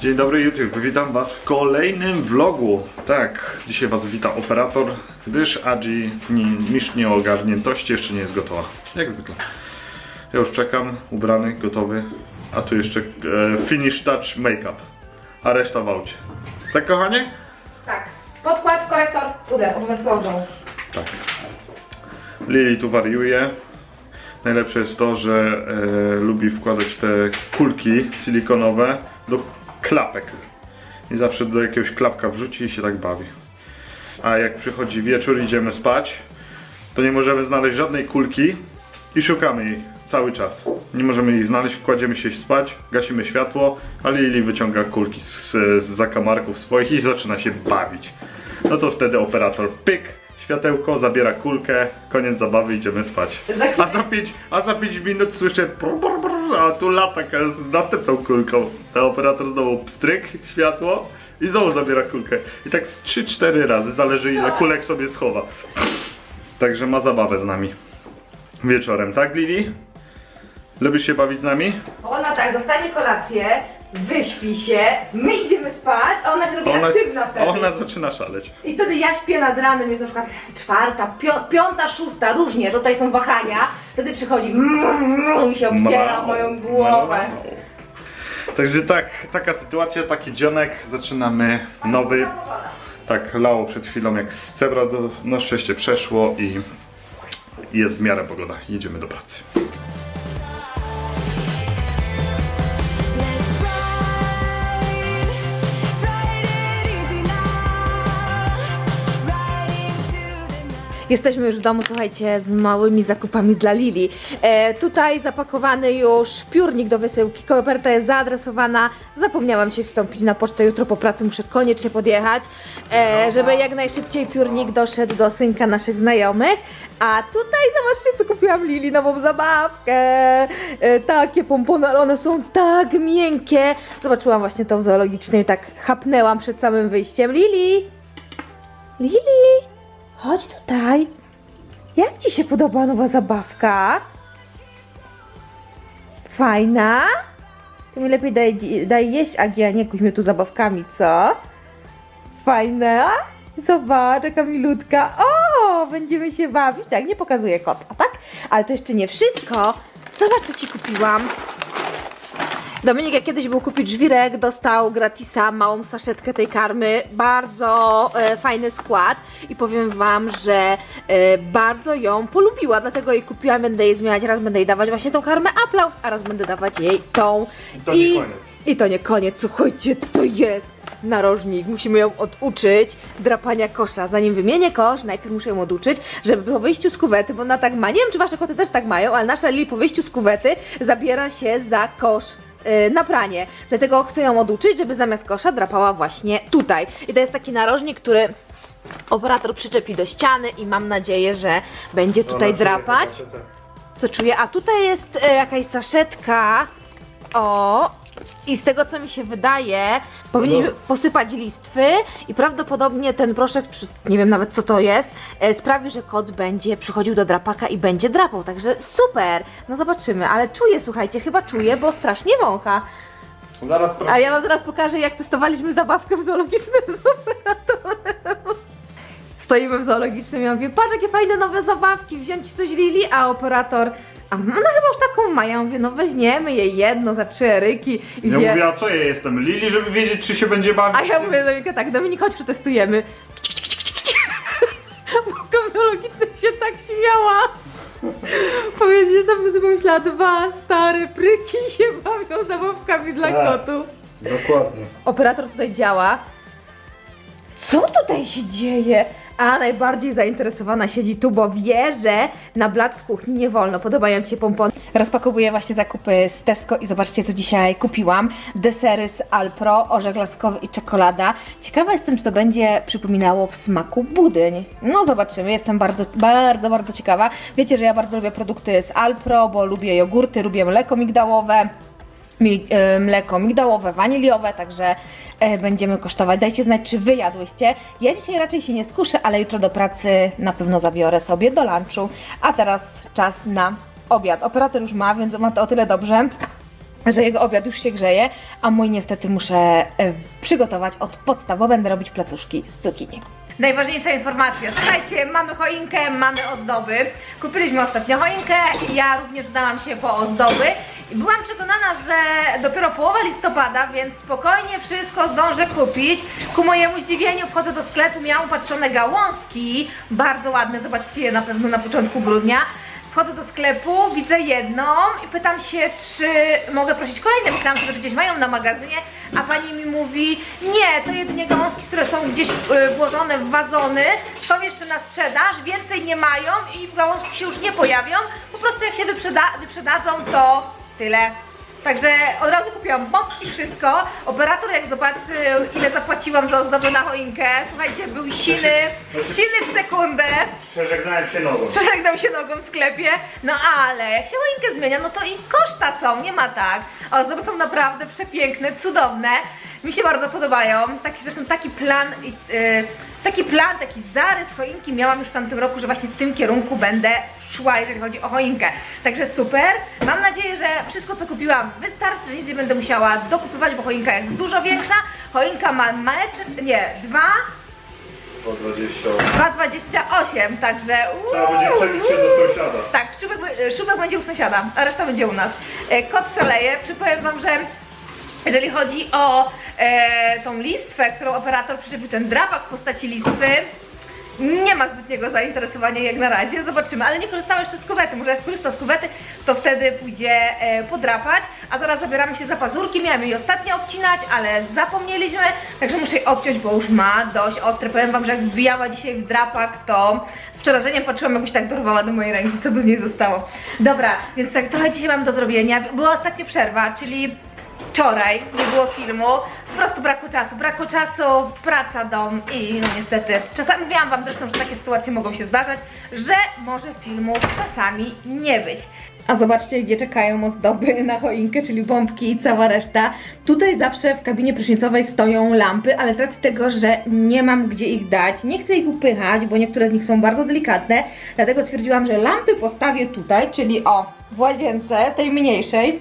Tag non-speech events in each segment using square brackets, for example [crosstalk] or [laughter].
Dzień dobry YouTube, witam was w kolejnym vlogu. Tak, dzisiaj was wita operator, gdyż Adi ni, niż nieogarniętości jeszcze nie jest gotowa. Jak zwykle. Ja już czekam, ubrany, gotowy, a tu jeszcze e, finish touch make-up, a reszta w aucie. Tak kochanie? Tak. Podkład, korektor, puder, obowiązkowo. Tak. Lili tu wariuje. Najlepsze jest to, że e, lubi wkładać te kulki silikonowe do klapek. I zawsze do jakiegoś klapka wrzuci i się tak bawi. A jak przychodzi wieczór, idziemy spać, to nie możemy znaleźć żadnej kulki i szukamy jej cały czas. Nie możemy jej znaleźć, kładziemy się spać, gasimy światło, a Lili wyciąga kulki z, z zakamarków swoich i zaczyna się bawić. No to wtedy operator pyk, światełko, zabiera kulkę, koniec zabawy, idziemy spać. A za 5, a za minut słyszę brr, brr, brr, a tu latak z następną kulką. A operator znowu pstryk, światło i znowu zabiera kulkę. I tak z 3-4 razy, zależy ile kulek sobie schowa. Także ma zabawę z nami. Wieczorem, tak Lili? Lubisz się bawić z nami? Ona tak, dostanie kolację, wyśpi się, my idziemy spać, a ona się robi aktywna wtedy. ona zaczyna szaleć. I wtedy ja śpię nad ranem, jest na przykład czwarta, pią- piąta, szósta, różnie, tutaj są wahania. Wtedy przychodzi i się obciera Mał, moją głowę. Także tak, taka sytuacja, taki dzionek, zaczynamy nowy. Tak, lało przed chwilą jak z cebra, do, na szczęście przeszło i jest w miarę pogoda. Jedziemy do pracy. Jesteśmy już w domu, słuchajcie, z małymi zakupami dla Lili. E, tutaj zapakowany już piórnik do wysyłki, koperta jest zaadresowana. Zapomniałam się wstąpić na pocztę, jutro po pracy muszę koniecznie podjechać, e, żeby jak najszybciej piórnik doszedł do synka naszych znajomych. A tutaj zobaczcie, co kupiłam Lili, nową zabawkę. E, takie pompony, ale one są tak miękkie. Zobaczyłam właśnie tą zoologiczną i tak chapnęłam przed samym wyjściem. Lili! Lili! Chodź tutaj. Jak ci się podoba nowa zabawka? Fajna? Ty mi lepiej daj, daj jeść, Agi, a nie kuś mnie tu zabawkami, co? Fajna? Zobacz, jaka milutka. O, będziemy się bawić. Tak, nie pokazuję kota, tak? Ale to jeszcze nie wszystko. Zobacz, co ci kupiłam. Dominik, jak kiedyś był kupić żwirek, dostał gratisa małą saszetkę tej karmy. Bardzo e, fajny skład i powiem Wam, że e, bardzo ją polubiła, dlatego jej kupiłam, będę jej zmieniać, raz będę jej dawać właśnie tą karmę aplauz, a raz będę dawać jej tą. I to nie koniec. I to nie koniec, słuchajcie, to jest? Narożnik, musimy ją oduczyć drapania kosza. Zanim wymienię kosz, najpierw muszę ją oduczyć, żeby po wyjściu z kuwety, bo ona tak ma, nie wiem czy wasze koty też tak mają, ale nasza Lili po wyjściu z kuwety zabiera się za kosz na pranie. Dlatego chcę ją oduczyć, żeby zamiast kosza drapała właśnie tutaj. I to jest taki narożnik, który operator przyczepi do ściany i mam nadzieję, że będzie tutaj drapać. Co czuję? A tutaj jest e, jakaś saszetka. O! I z tego co mi się wydaje, powinniśmy posypać listwy i prawdopodobnie ten proszek, czy nie wiem nawet co to jest, e, sprawi, że kot będzie przychodził do drapaka i będzie drapał. Także super! No zobaczymy, ale czuję, słuchajcie, chyba czuję, bo strasznie wącha. Zaraz A ja wam zaraz pokażę, jak testowaliśmy zabawkę w zoologicznym [laughs] z operatorem. Stoimy w zoologicznym i ja mówię, patrz jakie fajne nowe zabawki, wziąć ci coś Lili, a operator, a ona chyba już taką ma, ja mówię, no weźmiemy jej jedno za trzy eryki i Ja wzię... mówię, a co ja jestem? Lili, żeby wiedzieć czy się będzie bawić? A ja mówię do Dominika tak, Dominik, chodź przetestujemy. Zoologicznym się tak śmiała. Powiedzieć, sobie sobie pomyślała, dwa stare pryki się bawią zabawkami dla Tak. kotów. Dokładnie. Operator tutaj działa. Co tutaj się dzieje? A najbardziej zainteresowana siedzi tu, bo wie, że na blat w kuchni nie wolno. Podobają Ci się pompony. Rozpakowuję właśnie zakupy z Tesco i zobaczcie, co dzisiaj kupiłam. Desery z Alpro, orzech laskowy i czekolada. Ciekawa jestem, czy to będzie przypominało w smaku budyń. No zobaczymy, jestem bardzo, bardzo, bardzo ciekawa. Wiecie, że ja bardzo lubię produkty z Alpro, bo lubię jogurty, lubię mleko migdałowe mi, e, mleko migdałowe, waniliowe, także będziemy kosztować. Dajcie znać, czy wy jadłyście. Ja dzisiaj raczej się nie skuszę, ale jutro do pracy na pewno zabiorę sobie do lunchu. A teraz czas na obiad. Operator już ma, więc ma to o tyle dobrze, że jego obiad już się grzeje, a mój niestety muszę e, przygotować od podstaw, bo będę robić placuszki z cukinii. Najważniejsza informacja. Słuchajcie, mamy choinkę, mamy ozdoby. Kupiliśmy ostatnio choinkę i ja również udałam się po ozdoby. Byłam przekonana, że dopiero połowa listopada, więc spokojnie wszystko zdążę kupić. Ku mojemu zdziwieniu wchodzę do sklepu, miałam upatrzone gałązki, bardzo ładne, zobaczycie je na pewno na początku grudnia. Wchodzę do sklepu, widzę jedną i pytam się, czy mogę prosić kolejne. Myślałam że gdzieś mają na magazynie, a pani mi mówi, nie, to jedynie gałązki, które są gdzieś y, włożone w wazony, są jeszcze na sprzedaż, więcej nie mają i gałązki się już nie pojawią. Po prostu jak się wyprzeda wyprzedadzą, to tyle. Także od razu kupiłam bombki, wszystko. Operator jak zobaczył, ile zapłaciłam za ozdobę na choinkę, słuchajcie, był silny, silny w sekundę. Przeżegnałem się nogą. Przeżegnał się nogą w sklepie, no ale jak się choinkę zmienia, no to i koszta są, nie ma tak. A ozdoby są naprawdę przepiękne, cudowne. Mi się bardzo podobają. Taki zresztą taki plan, yy, taki plan, taki zarys choinki miałam już w tamtym roku, że właśnie w tym kierunku będę szła, jeżeli chodzi o choinkę. Także super. Mam nadzieję, że wszystko co kupiłam wystarczy, nic nie będę musiała dokupywać, bo choinka jest dużo większa. Choinka ma metr, nie, dwa, Po 20. 2,28, także Trzeba będzie przebić się do sąsiada. tak, szubek, szubek będzie u sąsiada, a reszta będzie u nas. E, Kot szaleje. Przypowiem Wam, że jeżeli chodzi o e, tą listwę, którą operator przyczepił, ten drapak w postaci listwy, nie ma zbytniego zainteresowania jak na razie, zobaczymy, ale nie korzystałam jeszcze z kuwety, może jak skorzysta z kuwety, to wtedy pójdzie e, podrapać, a zaraz zabieramy się za pazurki, miałam jej ostatnio obcinać, ale zapomnieliśmy, także muszę jej obciąć, bo już ma dość ostre, powiem Wam, że jak wbijała dzisiaj w drapak, to z przerażeniem patrzyłam, jakbyś tak dorwała do mojej ręki, co by w niej zostało. Dobra, więc tak trochę dzisiaj mam do zrobienia, była ostatnia przerwa, czyli wczoraj nie było filmu, po prostu brakło czasu, brakło czasu, praca, dom i no niestety, czasami mówiłam wam zresztą, że takie sytuacje mogą się zdarzać, że może filmu czasami nie być. A zobaczcie, gdzie czekają ozdoby na choinkę, czyli bombki i cała reszta. Tutaj zawsze w kabinie prysznicowej stoją lampy, ale z racji tego, że nie mam gdzie ich dać, nie chcę ich upychać, bo niektóre z nich są bardzo delikatne, dlatego stwierdziłam, że lampy postawię tutaj, czyli o, w łazience, tej mniejszej,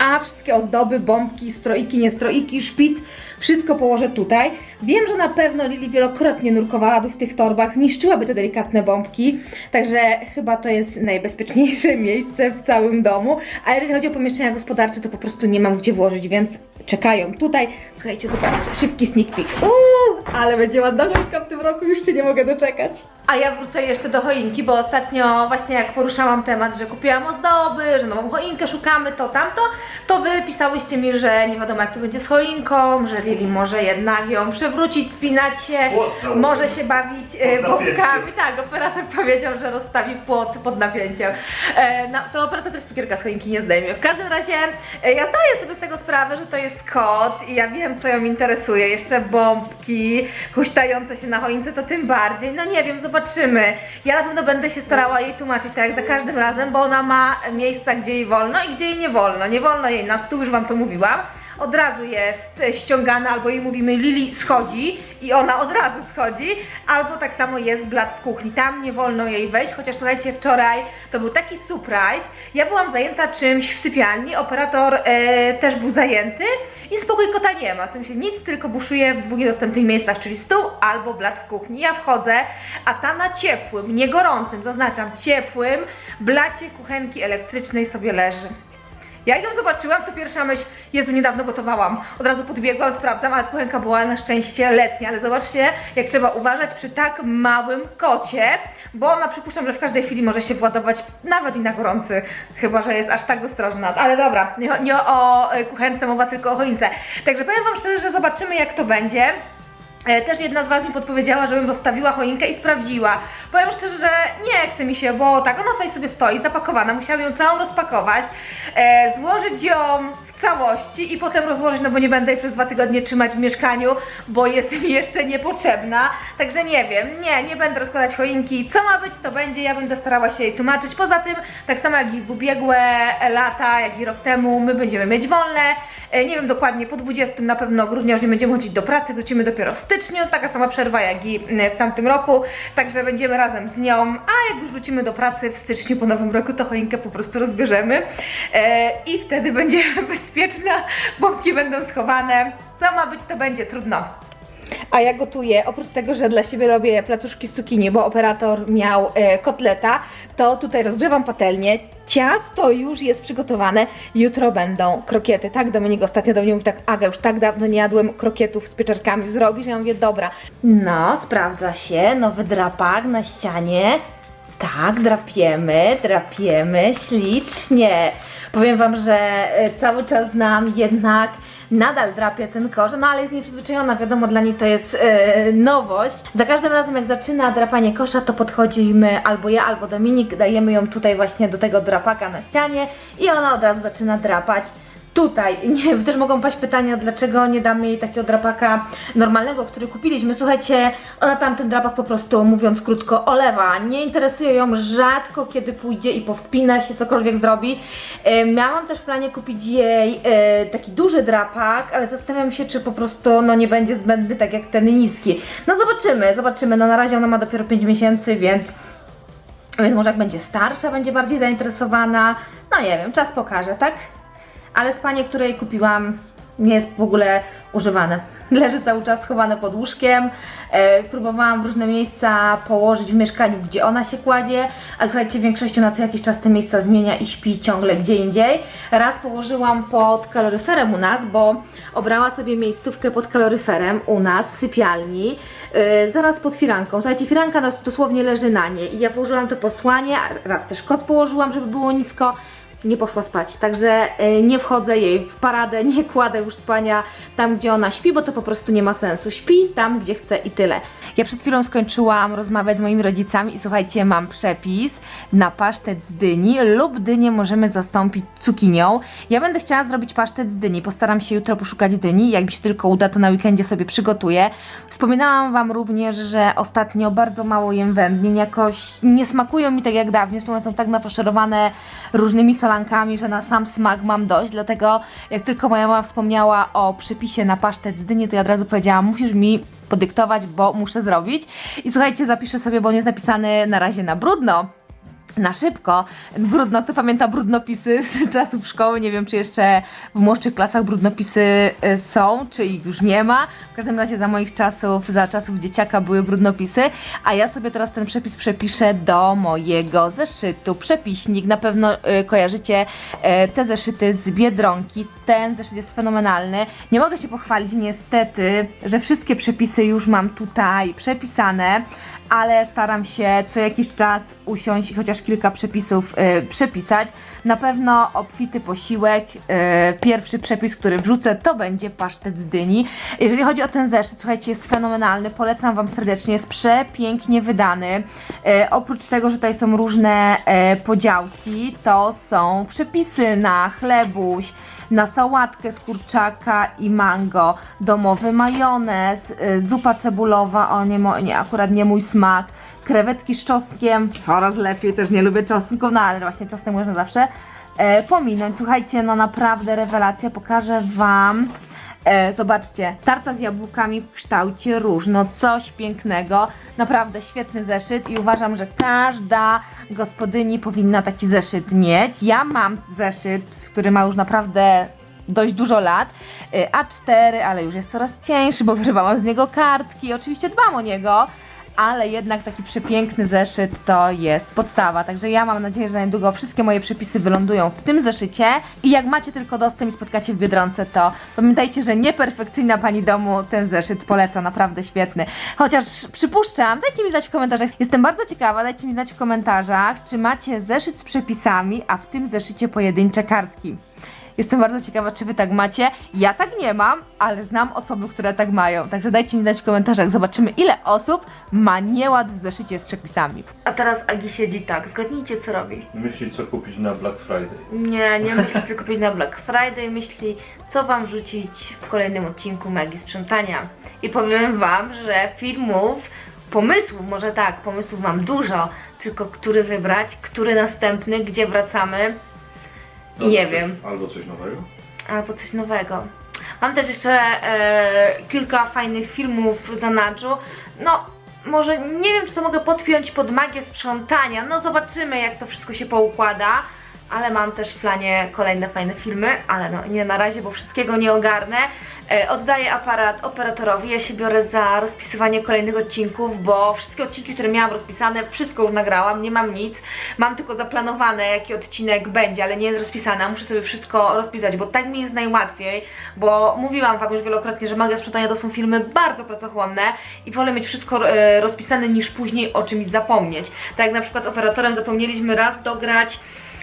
a wszystkie ozdoby, bombki, stroiki, niestroiki, szpic, wszystko położę tutaj. Wiem, że na pewno Lili wielokrotnie nurkowałaby w tych torbach, zniszczyłaby te delikatne bombki, także chyba to jest najbezpieczniejsze [laughs] miejsce w całym domu. A jeżeli chodzi o pomieszczenia gospodarcze, to po prostu nie mam gdzie włożyć, więc czekają tutaj. Słuchajcie, zobaczcie, szybki sneak peek. Uuu, ale będzie ładna w tym roku, już się nie mogę doczekać. A ja wrócę jeszcze do choinki, bo ostatnio właśnie jak poruszałam temat, że kupiłam ozdoby, że nową choinkę szukamy, to tamto, to wy pisałyście mi, że nie wiadomo jak to będzie z choinką, że Lili może jednak ją przewrócić, spinać się, Płot może się bawić e, bombkami. Tak, operator [laughs] powiedział, że rozstawi płot pod napięciem. E, no, to operator też cukierka z choinki nie zdejmie. W każdym razie e, ja zdaję sobie z tego sprawę, że to jest kot i ja wiem co ją interesuje. Jeszcze bombki huśtające się na choince to tym bardziej. No nie wiem, zobaczymy. Ja na pewno będę się starała jej tłumaczyć tak jak za każdym razem, bo ona ma miejsca gdzie jej wolno i gdzie jej nie wolno. Nie wolno jej na stół, już wam to mówiłam od razu jest ściągana, albo jej mówimy Lili schodzi i ona od razu schodzi, albo tak samo jest blat w kuchni. Tam nie wolno jej wejść, chociaż słuchajcie, wczoraj to był taki surprise. Ja byłam zajęta czymś w sypialni, operator e, też był zajęty i spokój kota nie ma. W sensie nic, tylko buszuje w dwóch niedostępnych miejscach, czyli stół albo blat w kuchni. Ja wchodzę, a ta na ciepłym, nie gorącym, zaznaczam ciepłym, blacie kuchenki elektrycznej sobie leży. Jak ją zobaczyłam, to pierwsza myśl, Jezu, niedawno gotowałam. Od razu podbiegłam, sprawdzam, ale kuchenka była na szczęście letnia. Ale zobaczcie, jak trzeba uważać przy tak małym kocie, bo ona przypuszczam, że w każdej chwili może się władować nawet i na gorący, chyba, że jest aż tak ostrożna. Ale dobra, nie, nie o kuchence mowa, tylko o choince. Także powiem Wam szczerze, że zobaczymy jak to będzie. E, Też jedna z Was mi podpowiedziała, żebym rozstawiła choinkę i sprawdziła. Powiem szczerze, że nie chce mi się, bo tak, ona tutaj sobie stoi, zapakowana, musiałam ją całą rozpakować, e, złożyć ją całości i potem rozłożyć, no bo nie będę jej przez dwa tygodnie trzymać w mieszkaniu, bo jest mi jeszcze niepotrzebna. Także nie wiem, nie, nie będę rozkładać choinki. Co ma być, to będzie, ja będę starała się jej tłumaczyć. Poza tym, tak samo jak i w ubiegłe lata, jak i rok temu, my będziemy mieć wolne. E, Nie wiem dokładnie, po 20 na pewno grudnia już nie będziemy chodzić do pracy, wrócimy dopiero w styczniu, taka sama przerwa jak i e, w tamtym roku, także będziemy razem z nią, a jak już wrócimy do pracy w styczniu po nowym roku, to choinkę po prostu rozbierzemy e, i wtedy będzie [laughs] bezpieczna, bombki będą schowane. Co ma być, to będzie trudno. A ja gotuję, oprócz tego, że dla siebie robię placuszki z cukinii, bo operator miał e, kotleta, to tutaj rozgrzewam patelnię, ciasto już jest przygotowane, jutro będą krokiety, tak? Dominik ostatnio do mnie mówi tak, Aga, już tak dawno nie jadłem krokietów z pieczarkami, zrobisz? Ja mówię, dobra. No, sprawdza się, nowy drapak na ścianie, tak, drapiemy, drapiemy, ślicznie. Powiem Wam, że e, cały czas nam jednak nadal drapie ten kosz, no ale jest nieprzyzwyczajona, wiadomo, dla niej to jest e, nowość. Za każdym razem jak zaczyna drapanie kosza, to podchodzimy albo ja, albo Dominik, dajemy ją tutaj właśnie do tego drapaka na ścianie i ona od razu zaczyna drapać. Tutaj, nie, też mogą paść pytania, dlaczego nie damy jej takiego drapaka normalnego, który kupiliśmy. Słuchajcie, ona tam ten drapak po prostu, mówiąc krótko, olewa. Nie interesuje ją rzadko, kiedy pójdzie i powspina się, cokolwiek zrobi. E, miałam też w planie kupić jej e, taki duży drapak, ale zastanawiam się, czy po prostu no, nie będzie zbędny tak jak ten niski. No zobaczymy, zobaczymy. No na razie ona ma dopiero 5 miesięcy, więc więc może jak będzie starsza, będzie bardziej zainteresowana. No nie wiem, czas pokaże, tak? Ale spanie, które jej kupiłam, nie jest w ogóle używane. [laughs] Leży cały czas schowane pod łóżkiem. E, próbowałam w różne miejsca położyć w mieszkaniu, gdzie ona się kładzie, ale słuchajcie, w większości na co jakiś czas te miejsca zmienia i śpi ciągle gdzie indziej. Raz położyłam pod kaloryferem u nas, bo obrała sobie miejscówkę pod kaloryferem u nas w sypialni, e, zaraz pod firanką. Słuchajcie, firanka nas dosłownie leży na niej i ja położyłam to posłanie, raz też kot położyłam, żeby było nisko nie poszła spać. Także y, nie wchodzę jej w paradę, [laughs] nie kładę już spania tam, gdzie ona śpi, bo to po prostu nie ma sensu. Śpi tam, gdzie chce i tyle. Ja przed chwilą skończyłam rozmawiać z moimi rodzicami i słuchajcie, mam przepis na pasztet z dyni lub dynię możemy zastąpić cukinią. Ja będę chciała zrobić pasztet z dyni. Postaram się jutro poszukać dyni. Jak mi się tylko uda, to na weekendzie sobie przygotuję. Wspominałam Wam również, że ostatnio bardzo mało jem wędlin. Jakoś nie smakują mi tak jak dawniej. Zresztą są tak nafaszerowane różnymi solankami, że na sam smak mam dość. Dlatego jak tylko moja mama wspomniała o przepisie na pasztet z dyni, to ja od razu powiedziałam, musisz mi podyktować, bo muszę zrobić. I słuchajcie, zapiszę sobie, bo on jest napisany na razie na brudno na szybko. Brudno, kto pamięta brudnopisy z [laughs] czasów szkoły, nie wiem czy jeszcze w młodszych klasach brudnopisy y, są, czy ich już nie ma. W każdym razie za moich czasów, za czasów dzieciaka były brudnopisy, a ja sobie teraz ten przepis przepiszę do mojego zeszytu. Przepiśnik, na pewno y, kojarzycie y, te zeszyty z Biedronki. Ten zeszyt jest fenomenalny. Nie mogę się pochwalić niestety, że wszystkie przepisy już mam tutaj przepisane, ale staram się co jakiś czas usiąść i chociaż kilka przepisów y, przepisać. Na pewno obfity posiłek, y, pierwszy przepis, który wrzucę, to będzie pasztet z dyni. Jeżeli chodzi o ten zeszyt, słuchajcie, jest fenomenalny, polecam Wam serdecznie, jest przepięknie wydany. Y, oprócz tego, że tutaj są różne y, podziałki, to są przepisy na chlebuś, na sałatkę z kurczaka i mango, domowy majonez, y, zupa cebulowa, o nie, nie, akurat nie mój smak, krewetki z czosnkiem, coraz lepiej, też nie lubię czosnku, no ale właśnie czosnek można zawsze e, pominąć. Słuchajcie, no naprawdę rewelacja, pokażę Wam. E, zobaczcie, tarta z jabłkami w kształcie róż, no coś pięknego, naprawdę świetny zeszyt i uważam, że każda gospodyni powinna taki zeszyt mieć. Ja mam zeszyt, który ma już naprawdę dość dużo lat, y, A4, ale już jest coraz cieńszy, bo wyrwałam z niego kartki, oczywiście dbam o niego, ale jednak taki przepiękny zeszyt to jest podstawa. Także ja mam nadzieję, że niedługo wszystkie moje przepisy wylądują w tym zeszycie. I jak macie tylko dostęp i spotkacie w Biedronce, to pamiętajcie, że nieperfekcyjna pani domu ten zeszyt poleca, naprawdę świetny. Chociaż przypuszczam, dajcie mi znać w komentarzach. Jestem bardzo ciekawa, dajcie mi znać w komentarzach, czy macie zeszyt z przepisami, a w tym zeszycie pojedyncze kartki. Jestem bardzo ciekawa, czy wy tak macie. Ja tak nie mam, ale znam osoby, które tak mają. Także dajcie mi znać w komentarzach. Zobaczymy, ile osób ma nieład w zeszycie z przepisami. A teraz Agi siedzi tak. Zgadnijcie, co robi. Myśli co kupić na Black Friday. Nie, nie myśli, co kupić na Black Friday. Myśli, co wam rzucić w kolejnym odcinku Magii Sprzątania. I powiem wam, że filmów, pomysłów, może tak, pomysłów mam dużo, tylko który wybrać, który następny, gdzie wracamy. Nie wiem. Albo coś nowego. albo coś nowego. Mam też jeszcze e, kilka fajnych filmów w zanadrzu. No, może nie wiem, czy to mogę podpiąć pod magię sprzątania. No zobaczymy, jak to wszystko się poukłada. Ale mam też w planie kolejne fajne filmy, ale no nie na razie, bo wszystkiego nie ogarnę. E, oddaję aparat operatorowi, ja się biorę za rozpisywanie kolejnych odcinków, bo wszystkie odcinki, które miałam rozpisane, wszystko już nagrałam, nie mam nic. Mam tylko zaplanowane, jaki odcinek będzie, ale nie jest rozpisane, muszę sobie wszystko rozpisać, bo tak mi jest najłatwiej, bo mówiłam Wam już wielokrotnie, że Magia Sprzątania to są filmy bardzo pracochłonne i wolę mieć wszystko e, rozpisane niż później o czymś zapomnieć. Tak jak na przykład z operatorem zapomnieliśmy raz dograć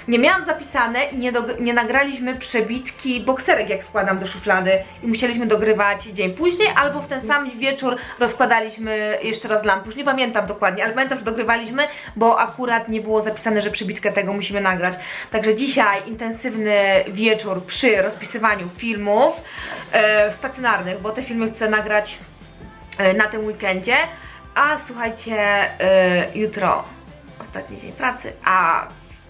nie miałam zapisane i nie, nie nagraliśmy przebitki bokserek, jak składam do szuflady i musieliśmy dogrywać dzień później, albo w ten sam wieczór rozkładaliśmy jeszcze raz lamp. Już nie pamiętam dokładnie, ale pamiętam, że dogrywaliśmy, bo akurat nie było zapisane, że przebitkę tego musimy nagrać. Także dzisiaj intensywny wieczór przy rozpisywaniu filmów e, stacjonarnych, bo te filmy chcę nagrać e, na tym weekendzie. A słuchajcie, e, jutro ostatni dzień pracy, a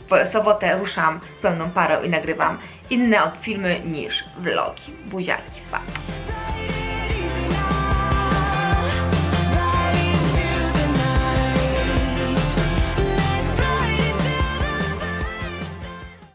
w sobotę ruszam pełną parą i nagrywam inne od filmy niż vlogi. Buziaki, pa!